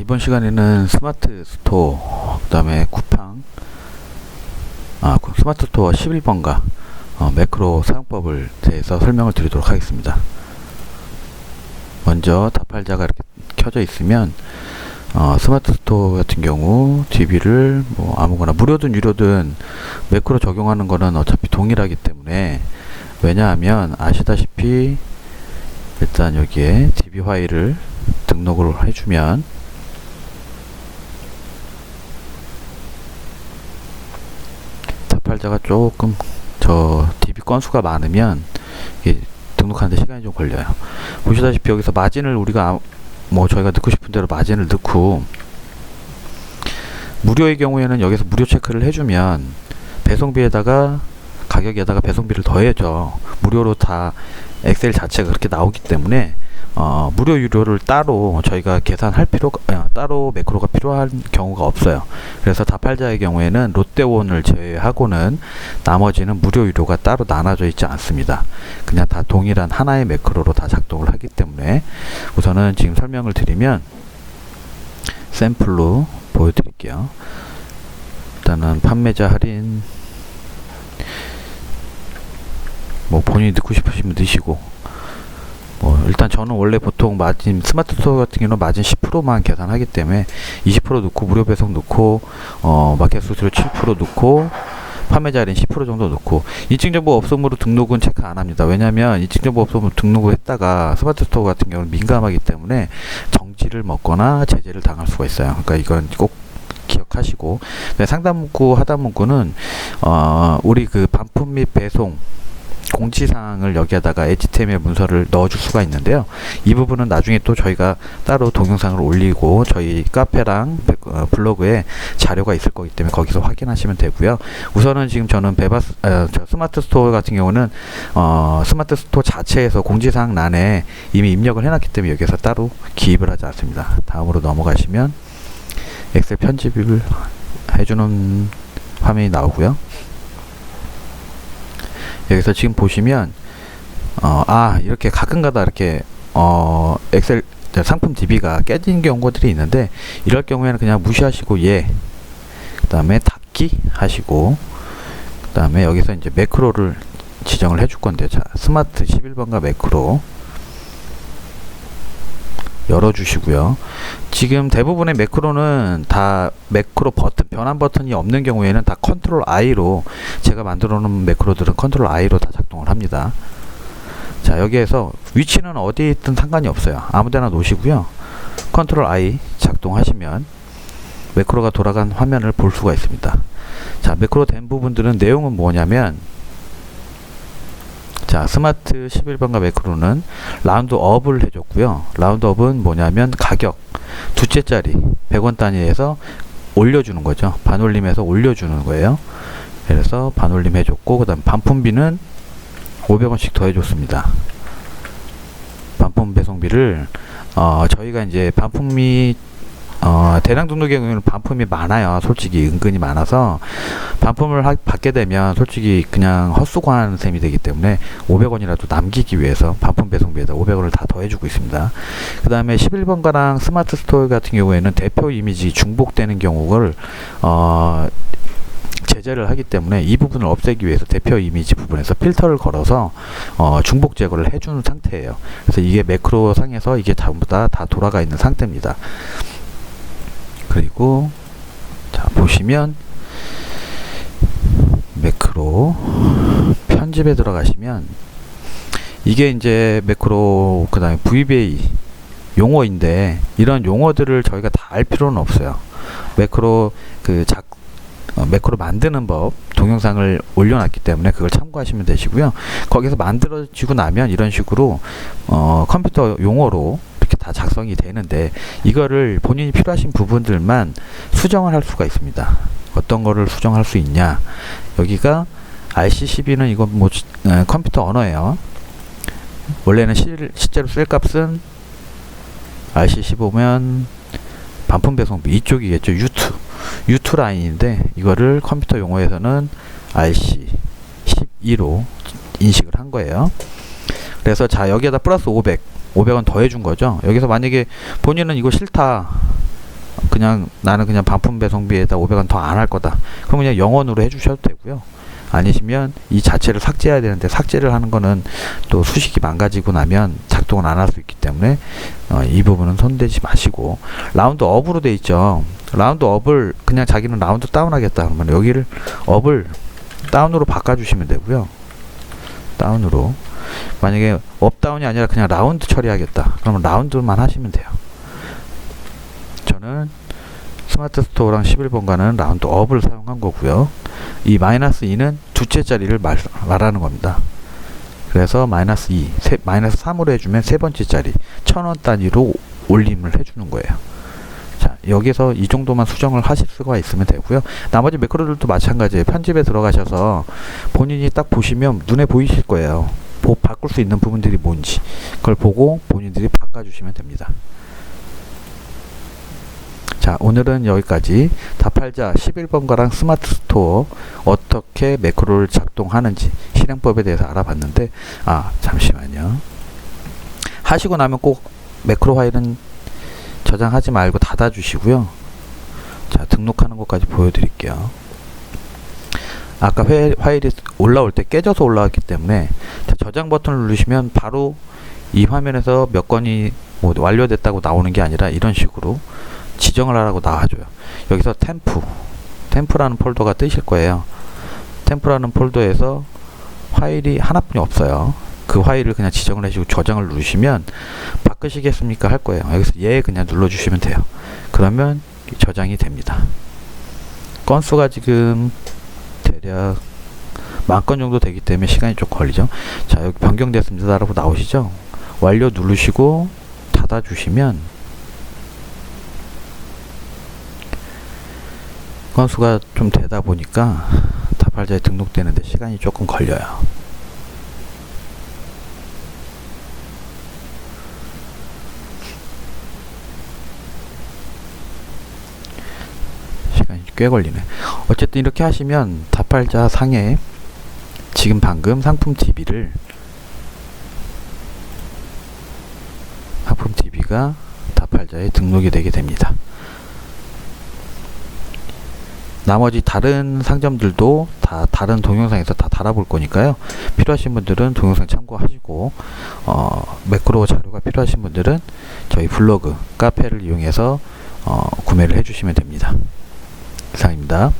이번 시간에는 스마트 스토어 그 다음에 쿠팡 아그 스마트 스토어 11번가 어, 매크로 사용법을 대해서 설명을 드리도록 하겠습니다. 먼저 다팔자가 이렇게 켜져 있으면 어, 스마트 스토어 같은 경우 DB를 뭐 아무거나 무료든 유료든 매크로 적용하는 거는 어차피 동일하기 때문에 왜냐하면 아시다시피 일단 여기에 DB 파일을 등록을 해주면 다팔자가 조금 저 DB 건수가 많으면 등록하는데 시간이 좀 걸려요. 보시다시피 여기서 마진을 우리가 아- 뭐 저희가 넣고 싶은 대로 마진을 넣고 무료의 경우에는 여기서 무료 체크를 해주면 배송비에다가 가격에다가 배송비를 더해줘 무료로 다 엑셀 자체가 그렇게 나오기 때문에 어, 무료 유료를 따로 저희가 계산할 필요가 아, 따로 매크로가 필요한 경우가 없어요. 그래서 다팔자의 경우에는 롯데원을 제외하고는 나머지는 무료 유료가 따로 나눠져 있지 않습니다. 그냥 다 동일한 하나의 매크로로 다 작동을 하기 때문에 우선은 지금 설명을 드리면 샘플로 보여드릴게요. 일단은 판매자 할인 뭐 본인이 넣고 싶으시면 넣으시고 뭐 일단 저는 원래 보통 마진 스마트 스토어 같은 경우는 마진 10%만 계산하기 때문에 20% 넣고 무료 배송 넣고 어 마켓 수수료 7% 넣고 판매자 할인 10% 정도 넣고 인증정보 없음으로 등록은 체크 안 합니다. 왜냐하면 인증정보 없음으로 등록을 했다가 스마트 스토어 같은 경우는 민감하기 때문에 정지를 먹거나 제재를 당할 수가 있어요. 그러니까 이건 꼭 기억하시고 네, 상담 문구 하단 문구는 어 우리 그 반품 및 배송 공지사항을 여기에다가 HTML 문서를 넣어줄 수가 있는데요. 이 부분은 나중에 또 저희가 따로 동영상을 올리고 저희 카페랑 백- 어, 블로그에 자료가 있을 거기 때문에 거기서 확인하시면 되고요. 우선은 지금 저는 베바스 어, 저 스마트 스토어 같은 경우는 어, 스마트 스토어 자체에서 공지사항欄에 이미 입력을 해놨기 때문에 여기서 따로 기입을 하지 않습니다. 다음으로 넘어가시면 엑셀 편집을 해주는 화면이 나오고요. 여기서 지금 보시면 어, 아 이렇게 가끔가다 이렇게 어, 엑셀 저 상품 DB가 깨진 경우들이 있는데 이럴 경우에는 그냥 무시하시고 예. 그다음에 닫기 하시고 그다음에 여기서 이제 매크로를 지정을 해줄 건데 자 스마트 11번가 매크로 열어주시고요. 지금 대부분의 매크로는 다 매크로 버튼, 변환 버튼이 없는 경우에는 다 컨트롤 I로 제가 만들어 놓은 매크로들은 컨트롤 I로 다 작동을 합니다. 자, 여기에서 위치는 어디에 있든 상관이 없어요. 아무 데나 놓으시고요. 컨트롤 I 작동하시면 매크로가 돌아간 화면을 볼 수가 있습니다. 자, 매크로 된 부분들은 내용은 뭐냐면 자, 스마트 11번가 매크로는 라운드업을 해줬고요. 라운드업은 뭐냐면 가격 두째 짜리 100원 단위에서 올려주는 거죠. 반올림해서 올려주는 거예요. 그래서 반올림 해줬고 그 다음 반품비는 500원씩 더 해줬습니다. 반품 배송비를 어, 저희가 이제 반품이 어, 대량 등록의 경우에는 반품이 많아요. 솔직히 은근히 많아서 반품을 하, 받게 되면 솔직히 그냥 헛수고하는 셈이 되기 때문에 500원이라도 남기기 위해서 반품 배송비에다 500원을 다 더해주고 있습니다. 그 다음에 11번가랑 스마트 스토어 같은 경우에는 대표 이미지 중복되는 경우를 어, 제재를 하기 때문에 이 부분을 없애기 위해서 대표 이미지 부분에서 필터를 걸어서 어, 중복 제거를 해주는 상태예요. 그래서 이게 매크로 상에서 이게 전부 다, 다 돌아가 있는 상태입니다. 그리고 자 보시면 매크로 편집에 들어가시면 이게 이제 매크로 그 다음에 VBA 용어인데 이런 용어들을 저희가 다 알 필요는 없어요. 매크로 그 작, 어, 매크로 만드는 법 동영상을 올려놨기 때문에 그걸 참고하시면 되시고요. 거기서 만들어지고 나면 이런 식으로 어, 컴퓨터 용어로 다 작성이 되는데 이거를 본인이 필요하신 부분들만 수정을 할 수가 있습니다. 어떤 거를 수정할 수 있냐? 여기가 RC12는 이건 뭐 지- 에, 컴퓨터 언어예요. 원래는 실, 실제로 쓸 값은 RC15면 반품 배송비 이쪽이겠죠. U2 U2 라인인데 이거를 컴퓨터 용어에서는 RC12로 인식을 한 거예요. 그래서 자 여기에다 플러스 500 500원 더 해 준 거죠. 여기서 만약에 본인은 이거 싫다. 그냥 나는 그냥 반품 배송비에다 500원 더 안 할 거다. 그럼 그냥 영원으로 해주셔도 되고요. 아니시면 이 자체를 삭제해야 되는데 삭제를 하는 거는 또 수식이 망가지고 나면 작동을 안할 수 있기 때문에 어, 이 부분은 손대지 마시고 라운드 업으로 돼 있죠. 라운드 업을 그냥 자기는 라운드 다운 하겠다 그러면 여기를 업을 다운으로 바꿔주시면 되고요. 다운으로 만약에 업 다운이 아니라 그냥 라운드 처리하겠다 그러면 라운드만 하시면 돼요. 저는 스마트 스토어랑 11번가는 라운드 업을 사용한 거고요. 이 마이너스 2는 두째 자리를 말, 말하는 겁니다. 그래서 마이너스 2, 세, 마이너스 3으로 해주면 세 번째 자리, 천 원 단위로 올림을 해주는 거예요. 자, 여기서 이 정도만 수정을 하실 수가 있으면 되고요. 나머지 매크로들도 마찬가지예요. 편집에 들어가셔서 본인이 딱 보시면 눈에 보이실 거예요. 보, 바꿀 수 있는 부분들이 뭔지. 그걸 보고 본인들이 바꿔주시면 됩니다. 자, 오늘은 여기까지 다팔자 11번가랑 스마트 스토어 어떻게 매크로를 작동하는지 실행법에 대해서 알아봤는데, 아, 잠시만요. 하시고 나면 꼭 매크로 파일은 저장하지 말고 닫아 주시고요. 자, 등록하는 것까지 보여 드릴게요. 아까 회, 파일이 올라올 때 깨져서 올라왔기 때문에 자, 저장 버튼을 누르시면 바로 이 화면에서 몇 건이 뭐 완료됐다고 나오는 게 아니라 이런 식으로 지정을 하라고 나와줘요. 여기서 템프, 템프라는 폴더가 뜨실 거예요. 템프라는 폴더에서 파일이 하나뿐이 없어요. 그 파일을 그냥 지정을 해주고 저장을 누르시면 바꾸시겠습니까 할 거예요. 여기서 예 그냥 눌러주시면 돼요. 그러면 저장이 됩니다. 건수가 지금 대략 만 건 정도 되기 때문에 시간이 좀 걸리죠. 자 여기 변경됐습니다라고 나오시죠. 완료 누르시고 닫아주시면 건수가 좀 되다 보니까 다팔자에 등록되는데 시간이 조금 걸려요. 시간이 꽤 걸리네. 어쨌든 이렇게 하시면 다팔자 상에 지금 방금 상품 TV를 상품 TV가 다팔자에 등록이 되게 됩니다. 나머지 다른 상점들도 다 다른 동영상에서 다 달아볼 거니까요. 필요하신 분들은 동영상 참고하시고 어, 매크로 자료가 필요하신 분들은 저희 블로그 카페를 이용해서 어, 구매를 해주시면 됩니다. 이상입니다.